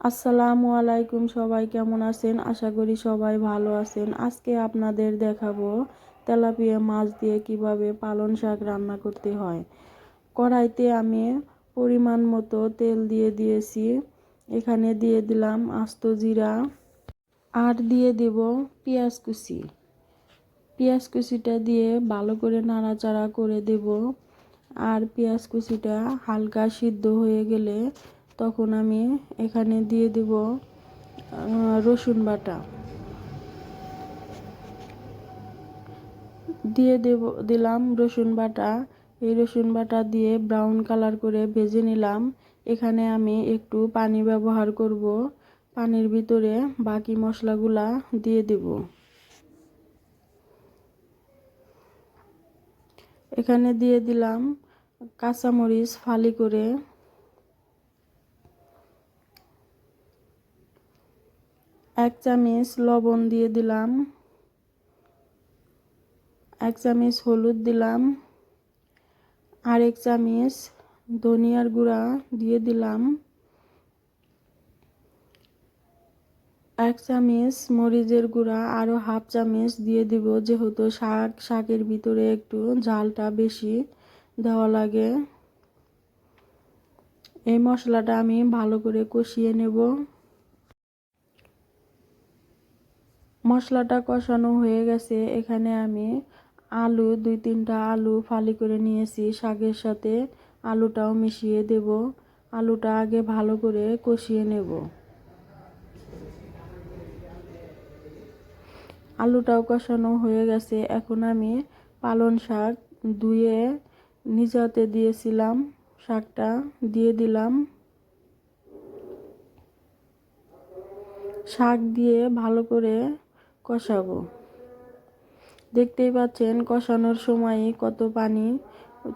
আসসালামু আলাইকুম সবাই, কেমন আছেন? আশা করি সবাই ভালো আছেন। আজকে আপনাদের দেখাবো তেলাপিয়া মাছ দিয়ে কীভাবে পালন শাক রান্না করতে হয়। কড়াইতে আমি পরিমাণ মতো তেল দিয়ে দিয়েছি। এখানে দিয়ে দিলাম আস্ত জিরা আর দিয়ে দেব পেঁয়াজ কুচি। পেঁয়াজ কুচিটা দিয়ে ভালো করে নাড়াচাড়া করে দেব। আর পেঁয়াজ কুচিটা হালকা সিদ্ধ হয়ে গেলে তখন আমি এখানে দিয়ে দেব রসুন বাটা। দিয়ে দেব, দিলাম রসুন বাটা। এই রসুন বাটা দিয়ে ব্রাউন কালার করে ভেজে নিলাম। এখানে আমি একটু পানি ব্যবহার করব। পানির ভিতরে বাকি মশলাগুলা দিয়ে দেব। এখানে দিয়ে দিলাম কাঁচামরিচ ফালি করে এক চামচ লবণ দিয়ে দিলাম। এক চামচ হলুদ দিলাম। আর এক চামচ ধনিয়ার গুঁড়া দিয়ে দিলাম। এক চামচ মরিচের গুঁড়া আরও হাফ চামচ দিয়ে দিব, যেহেতু শাক, শাকের ভিতরে একটু ঝালটা বেশি দেওয়া লাগে। এই মশলাটা আমি ভালো করে কষিয়ে নেব। মশলাটা কষানো হয়ে গেছে। এখানে আমি আলু, দুই তিনটা আলু ফালি করে নিয়েছি। শাকের সাথে আলুটাও মিশিয়ে দেব। আলুটা আগে ভালো করে কষিয়ে নেব। আলুটাও কষানো হয়ে গেছে। এখন আমি পালন শাক ধুয়ে নিজাতে দিয়েছিলাম। শাকটা দিয়ে দিলাম। শাক দিয়ে ভালো করে কষাবো। দেখতেই পাচ্ছেন কষানোর সময় কত পানি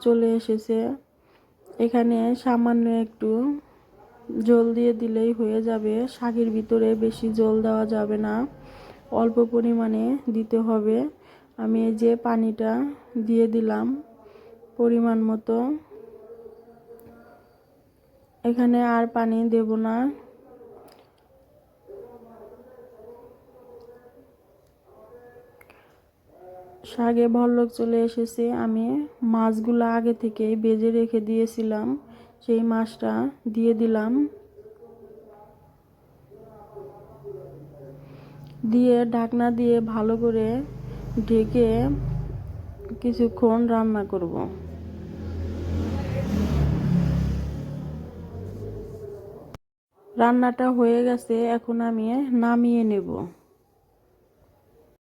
চলে এসেছে। এখানে সামান্য একটু জল দিয়ে দিলেই হয়ে যাবে। শাকের ভিতরে বেশি জল দেওয়া যাবে না। অল্প পরিমাণে দিতে হবে। আমি এই যে পানিটা দিয়ে দিলাম পরিমাণ মতো। এখানে আর পানি দেব না। শাকে ভল্লক চলে এসেছে। আমি মাছগুলো আগে থেকে বেজে রেখে দিয়েছিলাম। সেই মাছটা দিয়ে দিলাম। দিয়ে ঢাকনা দিয়ে ভালো করে ঢেকে কিছুক্ষণ রান্না করব। রান্নাটা হয়ে গেছে, এখন আমি নামিয়ে নেব।